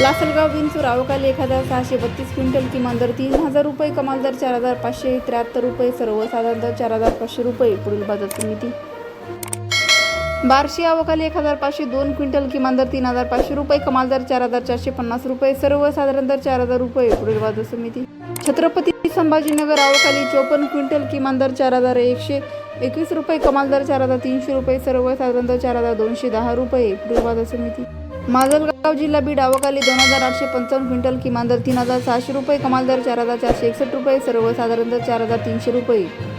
लासलगाव विंचूर अवकाली एक हजार सहाशे बत्तीस क्विंटल किमान दर तीन हजार रुपये कमाल दर चार हजार पाचशे त्र्याहत्तर रुपये सर्वसाधारण दर चार हजार पाचशे रुपये पुढील बाजार समिती. बार्शी अवकाली एक हजार पाचशे दोन क्विंटल किमान दर तीन हजार पाचशे रुपये कमाल दर चार हजार चारशे पन्नास रुपये सर्वसाधारण दर चार हजार रुपये पुढील बाजार समिती. छत्रपती संभाजीनगर अवकाली चोपन्न क्विंटल किमान दर चार हजार एकशे एकवीस रुपये कमाल दर चार हजार तीनशे रुपये सर्वसाधारण दर चार हजार दोनशे दहा रुपये पुढील बाजार समिती. माजलगाव जिल्हा बीड अवकाली दोन हजार आठशे पंचावन्न क्विंटल किमान दर तीन हजार सहाशे रुपये कमाल दर चार हजार चारशे एकसष्ट रुपये सर्वसाधारण दर चार हजार तीनशे रुपये.